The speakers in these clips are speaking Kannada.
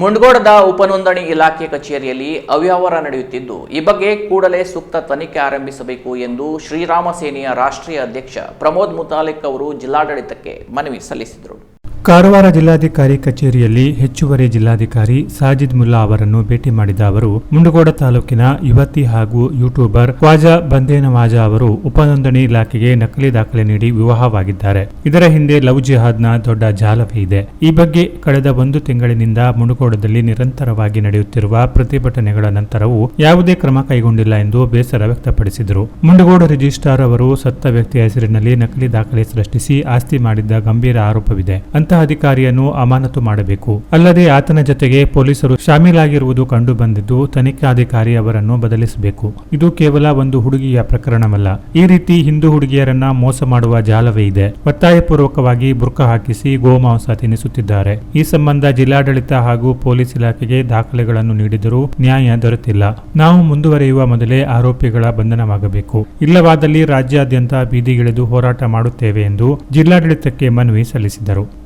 ಮುಂಡಗೋಡದ ಉಪನೋಂದಣಿ ಇಲಾಖೆ ಕಚೇರಿಯಲ್ಲಿ ಅವ್ಯವಹಾರ ನಡೆಯುತ್ತಿದ್ದು, ಈ ಬಗ್ಗೆ ಕೂಡಲೇ ಸೂಕ್ತ ತನಿಖೆ ಆರಂಭಿಸಬೇಕು ಎಂದು ಶ್ರೀರಾಮ ಸೇನೆಯ ರಾಷ್ಟ್ರೀಯ ಅಧ್ಯಕ್ಷ ಪ್ರಮೋದ್ ಮುತಾಲಿಕ್ ಅವರು ಜಿಲ್ಲಾಡಳಿತಕ್ಕೆ ಮನವಿ ಸಲ್ಲಿಸಿದರು. ಕಾರವಾರ ಜಿಲ್ಲಾಧಿಕಾರಿ ಕಚೇರಿಯಲ್ಲಿ ಹೆಚ್ಚುವರಿ ಜಿಲ್ಲಾಧಿಕಾರಿ ಸಾಜಿದ್ ಮುಲ್ಲಾ ಅವರನ್ನು ಭೇಟಿ ಮಾಡಿದ ಅವರು, ಮುಂಡಗೋಡ ತಾಲೂಕಿನ ಯುವತಿ ಹಾಗೂ ಯೂಟ್ಯೂಬರ್ ಖ್ವಾಜಾ ಬಂದೇನವಾಜ ಅವರು ಉಪನೋಂದಣಿ ಇಲಾಖೆಗೆ ನಕಲಿ ದಾಖಲೆ ನೀಡಿ ವಿವಾಹವಾಗಿದ್ದಾರೆ. ಇದರ ಹಿಂದೆ ಲವ್ ಜಿಹಾದ್ನ ದೊಡ್ಡ ಜಾಲವೇ ಇದೆ. ಈ ಬಗ್ಗೆ ಕಳೆದ ಒಂದು ತಿಂಗಳಿನಿಂದ ಮುಂಡಗೋಡದಲ್ಲಿ ನಿರಂತರವಾಗಿ ನಡೆಯುತ್ತಿರುವ ಪ್ರತಿಭಟನೆಗಳ ನಂತರವೂ ಯಾವುದೇ ಕ್ರಮ ಕೈಗೊಂಡಿಲ್ಲ ಎಂದು ಬೇಸರ ವ್ಯಕ್ತಪಡಿಸಿದರು. ಮುಂಡಗೋಡ ರಿಜಿಸ್ಟ್ರಾರ್ ಅವರು ಸತ್ತ ವ್ಯಕ್ತಿಯ ಹೆಸರಿನಲ್ಲಿ ನಕಲಿ ದಾಖಲೆ ಸೃಷ್ಟಿಸಿ ಆಸ್ತಿ ಮಾಡಿದ್ದ ಗಂಭೀರ ಆರೋಪವಿದೆ. ಅಂತಹ ಅಧಿಕಾರಿಯನ್ನು ಅಮಾನತು ಮಾಡಬೇಕು. ಅಲ್ಲದೆ ಆತನ ಜೊತೆಗೆ ಪೊಲೀಸರು ಶಾಮೀಲಾಗಿರುವುದು ಕಂಡು ಬಂದಿದ್ದು ತನಿಖಾಧಿಕಾರಿ ಅವರನ್ನು ಬದಲಿಸಬೇಕು. ಇದು ಕೇವಲ ಒಂದು ಹುಡುಗಿಯ ಪ್ರಕರಣವಲ್ಲ. ಈ ರೀತಿ ಹಿಂದೂ ಹುಡುಗಿಯರನ್ನ ಮೋಸ ಮಾಡುವ ಜಾಲವೇ ಇದೆ. ಒತ್ತಾಯಪೂರ್ವಕವಾಗಿ ಬುರ್ಕ ಹಾಕಿಸಿ ಗೋಮಾಂಸ ತಿನ್ನಿಸುತ್ತಿದ್ದಾರೆ ಈ ಸಂಬಂಧ ಜಿಲ್ಲಾಡಳಿತ ಹಾಗೂ ಪೊಲೀಸ್ ಇಲಾಖೆಗೆ ದಾಖಲೆಗಳನ್ನು ನೀಡಿದರೂ ನ್ಯಾಯ ದೊರೆತಿಲ್ಲ. ನಾವು ಮುಂದುವರಿಯುವ ಮೊದಲೇ ಆರೋಪಿಗಳ ಬಂಧನವಾಗಬೇಕು. ಇಲ್ಲವಾದಲ್ಲಿ ರಾಜ್ಯಾದ್ಯಂತ ಬೀದಿಗಿಳಿದು ಹೋರಾಟ ಮಾಡುತ್ತೇವೆ ಎಂದು ಜಿಲ್ಲಾಡಳಿತಕ್ಕೆ ಮನವಿ ಸಲ್ಲಿಸಿದರು.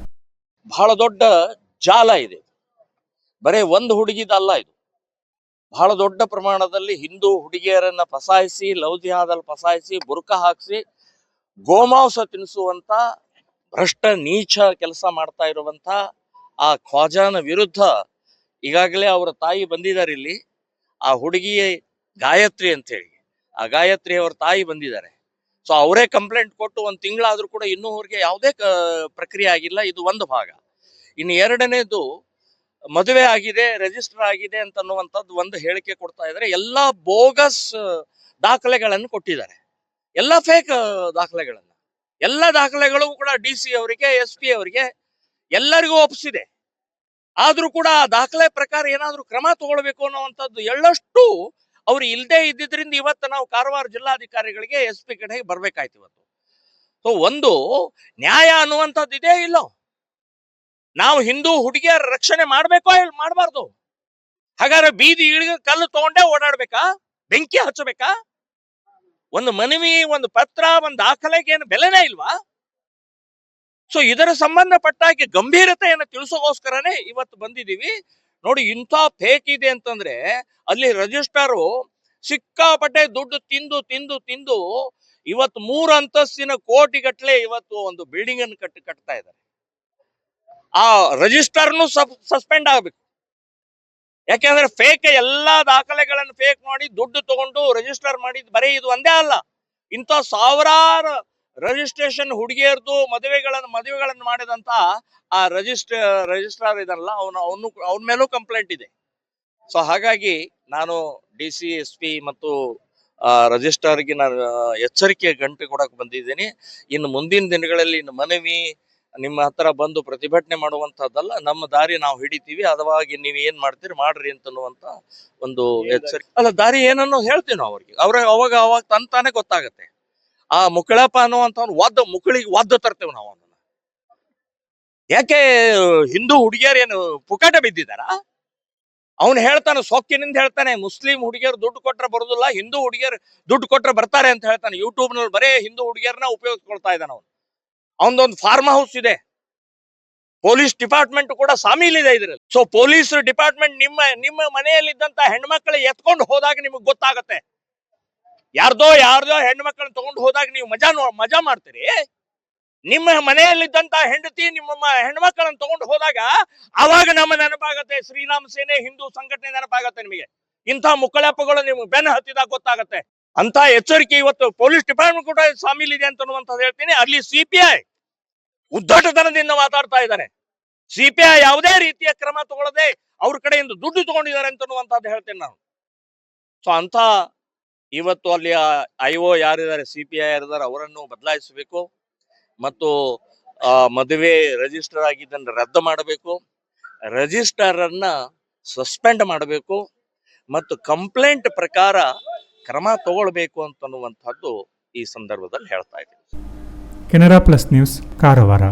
ಬಹಳ ದೊಡ್ಡ ಜಾಲ ಇದೆ. ಬರೇ ಒಂದು ಹುಡುಗಿದಲ್ಲ ಇದು. ಬಹಳ ದೊಡ್ಡ ಪ್ರಮಾಣದಲ್ಲಿ ಹಿಂದೂ ಹುಡುಗಿಯರನ್ನ ಫಸಾಯಿಸಿ ಲವ್ ಪಸಾಯಿಸಿ ಬುರ್ಕ ಹಾಕಿಸಿ, ಗೋಮಾಂಸ ತಿನ್ನಿಸುವಂತ ಭ್ರಷ್ಟ, ನೀಚ ಕೆಲಸ ಮಾಡ್ತಾ ಇರುವಂತ ಆ ಖ್ವಾಜಾನ ವಿರುದ್ಧ ಈಗಾಗಲೇ ಅವರ ತಾಯಿ ಬಂದಿದ್ದಾರೆ ಇಲ್ಲಿ. ಆ ಹುಡುಗಿ ಗಾಯತ್ರಿ ಅಂತ ಹೇಳಿ. ಆ ಗಾಯತ್ರಿ ಅವರ ತಾಯಿ ಬಂದಿದ್ದಾರೆ. ಸೊ ಅವರೇ ಕಂಪ್ಲೇಂಟ್ ಕೊಟ್ಟು ಒಂದು ತಿಂಗಳಾದರೂ ಕೂಡ ಇನ್ನೂ ಅವ್ರಿಗೆ ಯಾವುದೇ ಪ್ರಕ್ರಿಯೆ ಆಗಿಲ್ಲ. ಇದು ಒಂದು ಭಾಗ. ಇನ್ನು ಎರಡನೇದು, ಮದುವೆ ಆಗಿದೆ ರಿಜಿಸ್ಟರ್ ಆಗಿದೆ ಅಂತ ಅನ್ನುವಂಥದ್ದು ಒಂದು ಹೇಳಿಕೆ ಕೊಡ್ತಾ ಇದ್ದಾರೆ. ಎಲ್ಲಾ ಬೋಗಸ್ ದಾಖಲೆಗಳನ್ನು ಕೊಟ್ಟಿದ್ದಾರೆ. ಎಲ್ಲ ಫೇಕ್ ದಾಖಲೆಗಳನ್ನು. ಎಲ್ಲ ದಾಖಲೆಗಳು ಕೂಡ ಡಿ ಸಿ ಅವರಿಗೆ ಎಸ್ ಪಿ ಅವರಿಗೆ ಎಲ್ಲರಿಗೂ ಒಪ್ಪಿಸಿದೆ ಆದ್ರೂ ಕೂಡ ಆ ದಾಖಲೆ ಪ್ರಕಾರ ಏನಾದ್ರೂ ಕ್ರಮ ತಗೊಳ್ಬೇಕು ಅನ್ನುವಂಥದ್ದು ಎಳ್ಳಷ್ಟು ಅವ್ರು ಇಲ್ಲದೆ ಇದ್ದಿದ್ರಿಂದ ಇವತ್ತು ನಾವು ಕಾರವಾರ ಜಿಲ್ಲಾಧಿಕಾರಿಗಳಿಗೆ ಎಸ್ ಪಿ ಕಡೆಗೆ ಬರ್ಬೇಕಾಯ್ತು ಇವತ್ತು. ಸೊ ಒಂದು ನ್ಯಾಯ ಅನ್ನುವಂಥದ್ದು ಇದೇ ಇಲ್ಲೋ. ನಾವು ಹಿಂದೂ ಹುಡುಗಿಯರ ರಕ್ಷಣೆ ಮಾಡ್ಬೇಕೋ ಮಾಡಬಾರ್ದು? ಹಾಗಾದ್ರೆ ಬೀದಿ ಇಳಿಗ ಕಲ್ಲು ತಗೊಂಡೇ ಓಡಾಡ್ಬೇಕಾ? ಬೆಂಕಿ ಹಚ್ಚಬೇಕಾ? ಒಂದು ಮನವಿ, ಒಂದು ಪತ್ರ, ಒಂದು ದಾಖಲೆಗೆ ಏನು ಬೆಲೆನೇ ಇಲ್ವಾ? ಸೊ ಇದರ ಸಂಬಂಧಪಟ್ಟಾಗಿ ಗಂಭೀರತೆಯನ್ನು ತಿಳಿಸೋಗೋಸ್ಕರನೇ ಇವತ್ತು ಬಂದಿದೀವಿ ನೋಡಿ ಇಂಥ ಫೇಕ್ ಇದೆ ಅಂತಂದ್ರೆ ಅಲ್ಲಿ ರಿಜಿಸ್ಟ್ರಾರು ಸಿಕ್ಕಾಪಟ್ಟೆ ದುಡ್ಡು ತಿಂದು ತಿಂದು ತಿಂದು ಇವತ್ತು ಮೂರು ಅಂತಸ್ತಿನ ಕೋಟಿಗಟ್ಟಲೆ ಇವತ್ತು ಒಂದು ಬಿಲ್ಡಿಂಗ್ ಅನ್ನು ಕಟ್ಟಿ ಕಟ್ತಾ ಇದ್ದಾರೆ. ಆ ರಿಜಿಸ್ಟರ್ನು ಸಸ್ಪೆಂಡ್ ಆಗ್ಬೇಕು. ಯಾಕೆಂದ್ರೆ ಫೇಕ್ ಎಲ್ಲಾ ದಾಖಲೆಗಳನ್ನು ಫೇಕ್ ಮಾಡಿ ದುಡ್ಡು ತಗೊಂಡು ರಿಜಿಸ್ಟರ್ ಮಾಡಿದ್ ಬರೀ ಇದು ಒಂದೇ ಅಲ್ಲ. ಇಂಥ ಸಾವಿರಾರು ರಿಜಿಸ್ಟ್ರೇಷನ್ ಹುಡುಗಿಯರ್ದು ಮದುವೆಗಳನ್ನು ಮದುವೆಗಳನ್ನು ಮಾಡಿದಂತ ಆ ರಿಜಿಸ್ಟ್ರ ರಿಜಿಸ್ಟ್ರಾರ್ ಇದಲ್ಲ ಅವನು ಅವನು ಅವನ ಮೇಲೂ ಕಂಪ್ಲೇಂಟ್ ಇದೆ. ಸೊ ಹಾಗಾಗಿ ನಾನು ಡಿ ಸಿ ಎಸ್ ಪಿ ಮತ್ತು ರಿಜಿಸ್ಟ್ರಾರ್ಗೆ ನಾನು ಎಚ್ಚರಿಕೆ ಗಂಟೆ ಕೊಡಕ್ ಬಂದಿದ್ದೀನಿ. ಇನ್ನು ಮುಂದಿನ ದಿನಗಳಲ್ಲಿ ಇನ್ನು ಮನವಿ ನಿಮ್ಮ ಹತ್ರ ಬಂದು ಪ್ರತಿಭಟನೆ ಮಾಡುವಂತಹದ್ದಲ್ಲ ನಮ್ಮ ದಾರಿ ನಾವು ಹಿಡಿತೀವಿ. ಅದವಾಗಿ ನೀವು ಏನ್ ಮಾಡ್ತೀರಿ ಮಾಡ್ರಿ ಅಂತನ್ನುವಂತ ಒಂದು ಎಚ್ಚರಿಕೆ. ಅಲ್ಲ ದಾರಿ ಏನನ್ನೋ ಹೇಳ್ತೀವಿ ನಾವು ಅವ್ರಿಗೆ. ಅವ್ರ ಅವಾಗ ಅವಾಗ ತಂತಾನೆ ಗೊತ್ತಾಗತ್ತೆ. ಆ ಮುಕಳಪ್ಪ ಅನ್ನುವಂಥವ್ನು ಒದ್ದ ಮುಕಳಿಗೆ ಒದ್ದ ತರ್ತೇವೆ ನಾವು ಅವನನ್ನ. ಯಾಕೆ ಹಿಂದೂ ಹುಡುಗಿಯರೇನು ಏನು ಪುಕಾಟ ಬಿದ್ದಿದಾರ ಅವನು ಹೇಳ್ತಾನೆ, ಸೊಕ್ಕಿನಿಂದ ಹೇಳ್ತಾನೆ, ಮುಸ್ಲಿಂ ಹುಡುಗಿಯರು ದುಡ್ಡು ಕೊಟ್ರೆ ಬರುದಿಲ್ಲ, ಹಿಂದೂ ಹುಡುಗಿಯರು ದುಡ್ಡು ಕೊಟ್ರೆ ಬರ್ತಾರೆ ಅಂತ ಹೇಳ್ತಾನೆ. ಯೂಟ್ಯೂಬ್ನಲ್ಲಿ ಬರೇ ಹಿಂದೂ ಹುಡುಗಿಯರನ್ನ ಉಪಯೋಗಿಸ್ಕೊಳ್ತಾ ಇದ್ದಾನೆ ಅವನು. ಅವನದೊಂದು ಫಾರ್ಮ್ ಹೌಸ್ ಇದೆ. ಪೊಲೀಸ್ ಡಿಪಾರ್ಟ್ಮೆಂಟ್ ಕೂಡ ಸಾಮೀಲಿದೆ ಇದ್ರಲ್ಲಿ. ಸೊ ಪೊಲೀಸ್ ಡಿಪಾರ್ಟ್ಮೆಂಟ್ ನಿಮ್ಮ ನಿಮ್ಮ ಮನೆಯಲ್ಲಿದ್ದಂತ ಹೆಣ್ಮಕ್ಳು ಎತ್ಕೊಂಡು ಹೋದಾಗ ನಿಮಗೆ ಗೊತ್ತಾಗತ್ತೆ. ಯಾರ್ದೋ ಯಾರ್ದೋ ಹೆಣ್ಮಕ್ಳನ್ನ ತಗೊಂಡು ಹೋದಾಗ ನೀವು ಮಜಾ ನೋ, ಮಜಾ ಮಾಡ್ತೀರಿ? ನಿಮ್ಮ ಮನೆಯಲ್ಲಿದ್ದಂತ ಹೆಂಡತಿ ನಿಮ್ಮ ಹೆಣ್ಮಕ್ಳನ್ನ ತಗೊಂಡು ಹೋದಾಗ ಅವಾಗ ನಮ್ಮ ನೆನಪಾಗತ್ತೆ, ಶ್ರೀರಾಮ ಸೇನೆ ಹಿಂದೂ ಸಂಘಟನೆ ನೆನಪಾಗತ್ತೆ ನಿಮಗೆ. ಇಂಥ ಮುಕ್ಕಳಪ್ಪಗಳು ನಿಮ್ಗೆ ಬೆನ್ನ ಹತ್ತಿದಾಗ ಗೊತ್ತಾಗತ್ತೆ. ಅಂತ ಎಚ್ಚರಿಕೆ ಇವತ್ತು ಪೊಲೀಸ್ ಡಿಪಾರ್ಟ್ಮೆಂಟ್ ಕೂಡ ಸಾಮೀಲಿದೆ ಅಂತ ಅನ್ನುವಂಥದ್ದು ಹೇಳ್ತೀನಿ. ಅಲ್ಲಿ ಸಿಪಿಐ ಉದ್ದಟತನದಿಂದ ಮಾತಾಡ್ತಾ ಇದ್ದಾರೆ ಸಿಪಿಐ ಯಾವುದೇ ರೀತಿಯ ಕ್ರಮ ತಗೊಳ್ಳದೆ ಅವ್ರ ಕಡೆಯಿಂದ ದುಡ್ಡು ತಗೊಂಡಿದ್ದಾರೆ ಅಂತ ಅನ್ನುವಂಥದ್ದು ಹೇಳ್ತೇನೆ ನಾನು. ಸೊ ಅಂತ ಇವತ್ತು ಅಲ್ಲಿ ಐ ಒ ಯಾರಿದ್ದಾರೆ ಸಿ ಪಿ ಐ ಯಾರಿದ್ದಾರೆ ಅವರನ್ನು ಬದಲಾಯಿಸಬೇಕು ಮತ್ತು ಮದುವೆ ರಿಜಿಸ್ಟರ್ ಆಗಿದ್ದನ್ನು ರದ್ದು ಮಾಡಬೇಕು. ರಿಜಿಸ್ಟರನ್ನು ಸಸ್ಪೆಂಡ್ ಮಾಡಬೇಕು ಮತ್ತು ಕಂಪ್ಲೇಂಟ್ ಪ್ರಕಾರ ಕ್ರಮ ತಗೊಳ್ಬೇಕು ಅಂತನ್ನುವಂಥದ್ದು ಈ ಸಂದರ್ಭದಲ್ಲಿ ಹೇಳ್ತಾ ಇದ್ದೀನಿ. Canara plus news, Karwar.